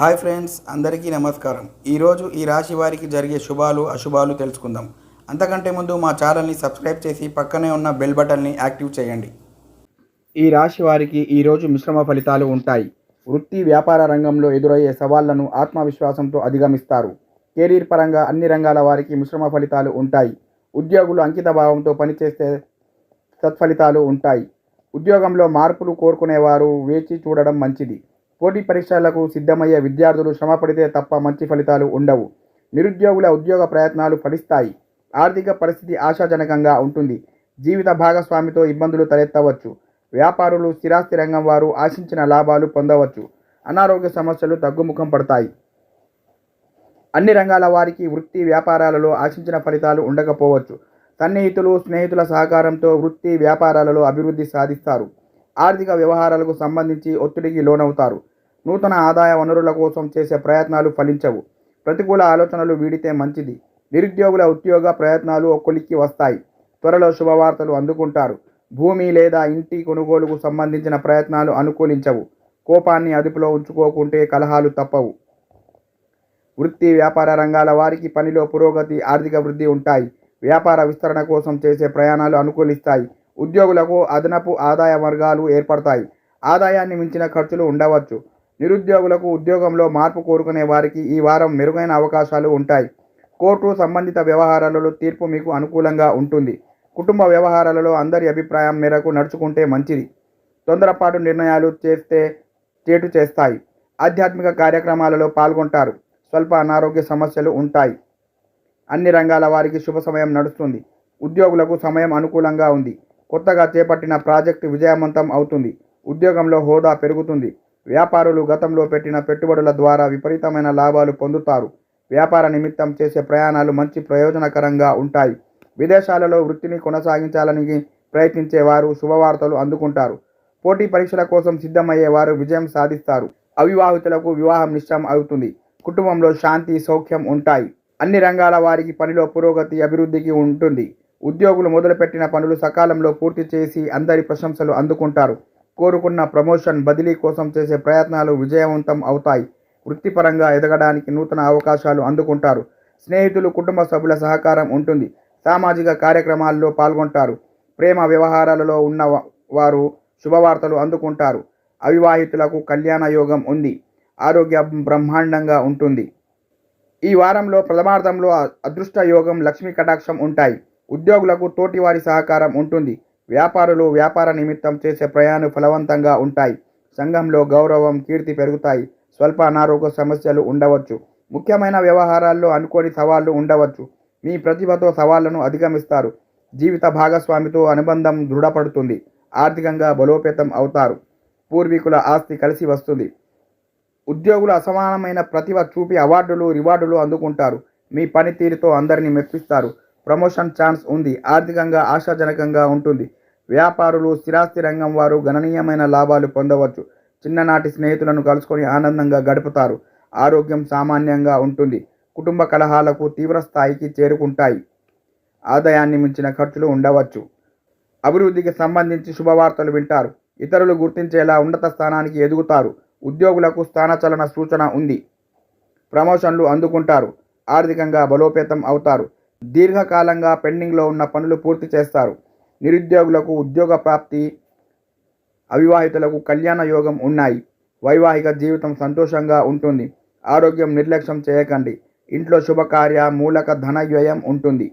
Hi friends అందరికీ నమస్కారం. ఈరోజు ఈ రాశి వారికి జరిగే శుభాలు అశుభాలు తెలుసుకుందాం. అంతకంటే ముందు మా ఛానల్ని సబ్స్క్రైబ్ చేసి పక్కనే ఉన్న బెల్ బటన్ని యాక్టివ్ చేయండి. ఈ రాశి వారికి ఈరోజు మిశ్రమ ఫలితాలు ఉంటాయి. వృత్తి వ్యాపార రంగంలో ఎదురయ్యే సవాళ్ళను ఆత్మవిశ్వాసంతో అధిగమిస్తారు. కెరీర్ పరంగా అన్ని రంగాల వారికి మిశ్రమ ఫలితాలు ఉంటాయి. ఉద్యోగులు అంకిత భావంతో పనిచేస్తే సత్ఫలితాలు ఉంటాయి. ఉద్యోగంలో మార్పులు కోరుకునేవారు వేచి చూడడం మంచిది. పోటీ పరీక్షలకు సిద్ధమయ్యే విద్యార్థులు శ్రమపడితే తప్ప మంచి ఫలితాలు ఉండవు. నిరుద్యోగుల ఉద్యోగ ప్రయత్నాలు ఫలిస్తాయి. ఆర్థిక పరిస్థితి ఆశాజనకంగా ఉంటుంది. జీవిత భాగస్వామితో ఇబ్బందులు తలెత్తవచ్చు. వ్యాపారులు స్థిరాస్తి రంగం వారు ఆశించిన లాభాలు పొందవచ్చు. అనారోగ్య సమస్యలు తగ్గుముఖం పడతాయి. అన్ని రంగాల వారికి వృత్తి వ్యాపారాలలో ఆశించిన ఫలితాలు ఉండకపోవచ్చు. సన్నిహితులు స్నేహితుల సహకారంతో వృత్తి వ్యాపారాలలో అభివృద్ధి సాధిస్తారు. ఆర్థిక వ్యవహారాలకు సంబంధించి ఒత్తిడికి లోనవుతారు. నూతన ఆదాయ వనరుల కోసం చేసే ప్రయత్నాలు ఫలించవు. ప్రతికూల ఆలోచనలు వీడితే మంచిది. నిరుద్యోగుల ఉద్యోగ ప్రయత్నాలు ఒక్కొలిక్కి వస్తాయి. త్వరలో శుభవార్తలు అందుకుంటారు. భూమి లేదా ఇంటి కొనుగోలుకు సంబంధించిన ప్రయత్నాలు అనుకూలించవు. కోపాన్ని అదుపులో ఉంచుకోకుంటే కలహాలు తప్పవు. వృత్తి వ్యాపార రంగాల వారికి పనిలో పురోగతి ఆర్థిక వృద్ధి ఉంటాయి. వ్యాపార విస్తరణ కోసం చేసే ప్రయాణాలు అనుకూలిస్తాయి. ఉద్యోగులకు అదనపు ఆదాయ వర్గాలు ఏర్పడతాయి. ఆదాయాన్ని మించిన ఖర్చులు ఉండవచ్చు. నిరుద్యోగులకు ఉద్యోగంలో మార్పు కోరుకునే వారికి ఈ వారం మెరుగైన అవకాశాలు ఉంటాయి. కోర్టు సంబంధిత వ్యవహారాలలో తీర్పు మీకు అనుకూలంగా ఉంటుంది. కుటుంబ వ్యవహారాలలో అందరి అభిప్రాయం మేరకు నడుచుకుంటే మంచిది. తొందరపాటు నిర్ణయాలు చేస్తే చేటు చేస్తాయి. ఆధ్యాత్మిక కార్యక్రమాలలో పాల్గొంటారు. స్వల్ప అనారోగ్య సమస్యలు ఉంటాయి. అన్ని రంగాల వారికి శుభ సమయం నడుస్తుంది. ఉద్యోగులకు సమయం అనుకూలంగా ఉంది. కొత్తగా చేపట్టిన ప్రాజెక్టు విజయవంతం అవుతుంది. ఉద్యోగంలో హోదా పెరుగుతుంది. వ్యాపారులు గతంలో పెట్టిన పెట్టుబడుల ద్వారా విపరీతమైన లాభాలు పొందుతారు. వ్యాపార నిమిత్తం చేసే ప్రయాణాలు మంచి ప్రయోజనకరంగా ఉంటాయి. విదేశాలలో వృత్తిని కొనసాగించాలని ప్రయత్నించే వారు శుభవార్తలు అందుకుంటారు. పోటీ పరీక్షల కోసం సిద్ధమయ్యే వారు విజయం సాధిస్తారు. అవివాహితులకు వివాహం నిశ్చయం అవుతుంది. కుటుంబంలో శాంతి సౌఖ్యం ఉంటాయి. అన్ని రంగాల వారికి పనిలో పురోగతి అభివృద్ధికి ఉంటుంది. ఉద్యోగులు మొదలుపెట్టిన పనులు సకాలంలో పూర్తి చేసి అందరి ప్రశంసలు అందుకుంటారు. కోరుకున్న ప్రమోషన్ బదిలీ కోసం చేసే ప్రయత్నాలు విజయవంతం అవుతాయి. వృత్తిపరంగా ఎదగడానికి నూతన అవకాశాలు అందుకుంటారు. స్నేహితులు కుటుంబ సభ్యుల సహకారం ఉంటుంది. సామాజిక కార్యక్రమాల్లో పాల్గొంటారు. ప్రేమ వ్యవహారాలలో ఉన్న వారు శుభవార్తలు అందుకుంటారు. అవివాహితులకు కళ్యాణ యోగం ఉంది. ఆరోగ్యం బ్రహ్మాండంగా ఉంటుంది. ఈ వారంలో ప్రథమార్థంలో అదృష్ట యోగం లక్ష్మీ కటాక్షం ఉంటాయి. ఉద్యోగులకు తోటివారి సహకారం ఉంటుంది. వ్యాపారులు వ్యాపార నిమిత్తం చేసే ప్రయాణం ఫలవంతంగా ఉంటాయి. సంఘంలో గౌరవం కీర్తి పెరుగుతాయి. స్వల్ప అనారోగ్య సమస్యలు ఉండవచ్చు. ముఖ్యమైన వ్యవహారాల్లో అనుకోని సవాళ్ళు ఉండవచ్చు. మీ ప్రతిభతో సవాళ్ళను అధిగమిస్తారు. జీవిత భాగస్వామితో అనుబంధం దృఢపడుతుంది. ఆర్థికంగా బలోపేతం అవుతారు. పూర్వీకుల ఆస్తి కలిసి వస్తుంది. ఉద్యోగులు అసమానమైన ప్రతిభ చూపి అవార్డులు రివార్డులు అందుకుంటారు. మీ పనితీరుతో అందరినీ మెప్పిస్తారు. ప్రమోషన్ ఛాన్స్ ఉంది. ఆర్థికంగా ఆశాజనకంగా ఉంటుంది. వ్యాపారులు స్థిరాస్తి రంగం వారు గణనీయమైన లాభాలు పొందవచ్చు. చిన్ననాటి స్నేహితులను కలుసుకొని ఆనందంగా గడుపుతారు. ఆరోగ్యం సామాన్యంగా ఉంటుంది. కుటుంబ కలహాలకు తీవ్ర స్థాయికి చేరుకుంటాయి. ఆదాయాన్ని మించిన ఖర్చులు ఉండవచ్చు. అభివృద్ధికి సంబంధించి శుభవార్తలు వింటారు. ఇతరులు గుర్తించేలా ఉన్నత స్థానానికి ఎదుగుతారు. ఉద్యోగులకు స్థానచలన సూచన ఉంది. ప్రమోషన్లు అందుకుంటారు. ఆర్థికంగా బలోపేతం అవుతారు. దీర్ఘకాలంగా పెండింగ్లో ఉన్న పనులు పూర్తి చేస్తారు. నిరుద్యోగులకు ఉద్యోగ ప్రాప్తి అవివాహితులకు కళ్యాణ యోగం ఉన్నాయి. వైవాహిక జీవితం సంతోషంగా ఉంటుంది. ఆరోగ్యం నిర్లక్ష్యం చేయకండి. ఇంట్లో శుభకార్య మూలక ధన వ్యయం ఉంటుంది.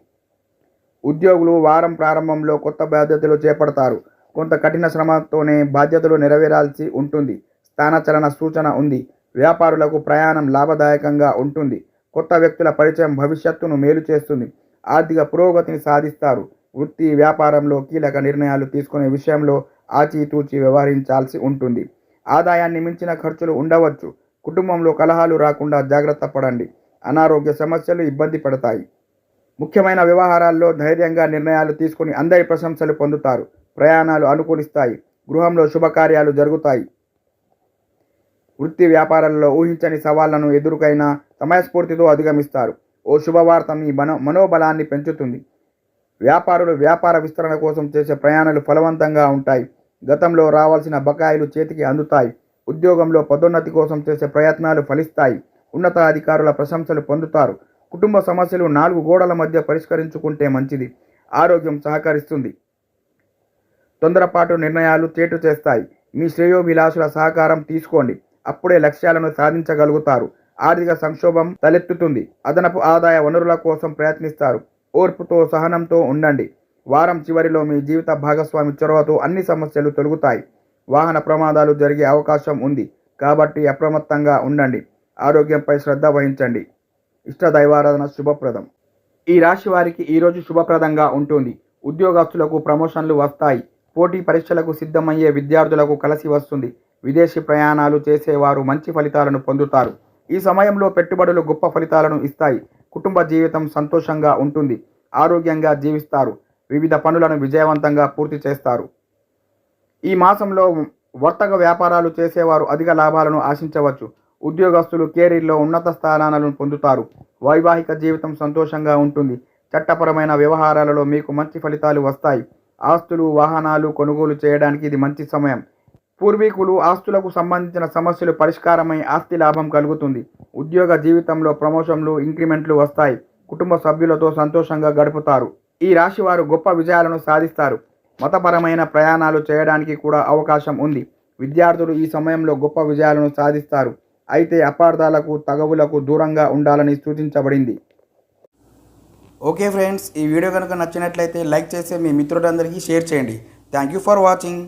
ఉద్యోగులు వారం ప్రారంభంలో కొత్త బాధ్యతలు చేపడతారు. కొంత కఠిన శ్రమతోనే బాధ్యతలు నెరవేరాల్సి ఉంటుంది. స్థానచలన సూచన ఉంది. వ్యాపారులకు ప్రయాణం లాభదాయకంగా ఉంటుంది. కొత్త వ్యక్తుల పరిచయం భవిష్యత్తును మేలు చేస్తుంది. ఆర్థిక పురోగతిని సాధిస్తారు. వృత్తి వ్యాపారంలో కీలక నిర్ణయాలు తీసుకునే విషయంలో ఆచితూచి వ్యవహరించాల్సి ఉంటుంది. ఆదాయాన్ని మించిన ఖర్చులు ఉండవచ్చు. కుటుంబంలో కలహాలు రాకుండా జాగ్రత్త పడండి. అనారోగ్య సమస్యలు ఇబ్బంది పడతాయి. ముఖ్యమైన వ్యవహారాల్లో ధైర్యంగా నిర్ణయాలు తీసుకుని అందరి ప్రశంసలు పొందుతారు. ప్రయాణాలు అనుకూలిస్తాయి. గృహంలో శుభకార్యాలు జరుగుతాయి. వృత్తి వ్యాపారాలలో ఊహించని సవాళ్ళను ఎదురుకైనా సమయస్ఫూర్తితో అధిగమిస్తారు. ఓ శుభవార్త మీ మనో మనోబలాన్ని పెంచుతుంది. వ్యాపారులు వ్యాపార విస్తరణ కోసం చేసే ప్రయాణాలు ఫలవంతంగా ఉంటాయి. గతంలో రావాల్సిన బకాయిలు చేతికి అందుతాయి. ఉద్యోగంలో పదోన్నతి కోసం చేసే ప్రయత్నాలు ఫలిస్తాయి. ఉన్నతాధికారుల ప్రశంసలు పొందుతారు. కుటుంబ సమస్యలు నాలుగు గోడల మధ్య పరిష్కరించుకుంటే మంచిది. ఆరోగ్యం సహకరిస్తుంది. తొందరపాటు నిర్ణయాలు చేటు చేస్తాయి. మీ శ్రేయోభిలాషుల సహకారం తీసుకోండి. అప్పుడే లక్ష్యాలను సాధించగలుగుతారు. ఆర్థిక సంక్షోభం తలెత్తుతుంది. అదనపు ఆదాయ వనరుల కోసం ప్రయత్నిస్తారు. ఓర్పుతో సహనంతో ఉండండి. వారం చివరిలో మీ జీవిత భాగస్వామి చొరవతో అన్ని సమస్యలు తొలగుతాయి. వాహన ప్రమాదాలు జరిగే అవకాశం ఉంది. కాబట్టి అప్రమత్తంగా ఉండండి. ఆరోగ్యంపై శ్రద్ధ వహించండి. ఇష్ట దైవారాధన శుభప్రదం. ఈ రాశి వారికి ఈరోజు శుభప్రదంగా ఉంటుంది. ఉద్యోగస్తులకు ప్రమోషన్లు వస్తాయి. పోటీ పరీక్షలకు సిద్ధమయ్యే విద్యార్థులకు కలిసి వస్తుంది. విదేశీ ప్రయాణాలు చేసేవారు మంచి ఫలితాలను పొందుతారు. ఈ సమయంలో పెట్టుబడులు గొప్ప ఫలితాలను ఇస్తాయి. కుటుంబ జీవితం సంతోషంగా ఉంటుంది. ఆరోగ్యంగా జీవిస్తారు. వివిధ పనులను విజయవంతంగా పూర్తి చేస్తారు. ఈ మాసంలో వర్తక వ్యాపారాలు చేసేవారు అధిక లాభాలను ఆశించవచ్చు. ఉద్యోగస్తులు కెరీర్లో ఉన్నత స్థానాలను పొందుతారు. వైవాహిక జీవితం సంతోషంగా ఉంటుంది. చట్టపరమైన వ్యవహారాలలో మీకు మంచి ఫలితాలు వస్తాయి. ఆస్తులు వాహనాలు కొనుగోలు చేయడానికి ఇది మంచి సమయం. పూర్వీకులు ఆస్తులకు సంబంధించిన సమస్యలు పరిష్కారమై ఆస్తి లాభం కలుగుతుంది. ఉద్యోగ జీవితంలో ప్రమోషన్లు ఇంక్రిమెంట్లు వస్తాయి. కుటుంబ సభ్యులతో సంతోషంగా గడుపుతారు. ఈ రాశి వారు గొప్ప విజయాలను సాధిస్తారు. మతపరమైన ప్రయాణాలు చేయడానికి కూడా అవకాశం ఉంది. విద్యార్థులు ఈ సమయంలో గొప్ప విజయాలను సాధిస్తారు. అయితే అపార్థాలకు తగవులకు దూరంగా ఉండాలని సూచించబడింది. ఓకే ఫ్రెండ్స్ ఈ వీడియో కనుక నచ్చినట్లయితే లైక్ చేసి మీ మిత్రులందరికీ షేర్ చేయండి. Thank you for watching.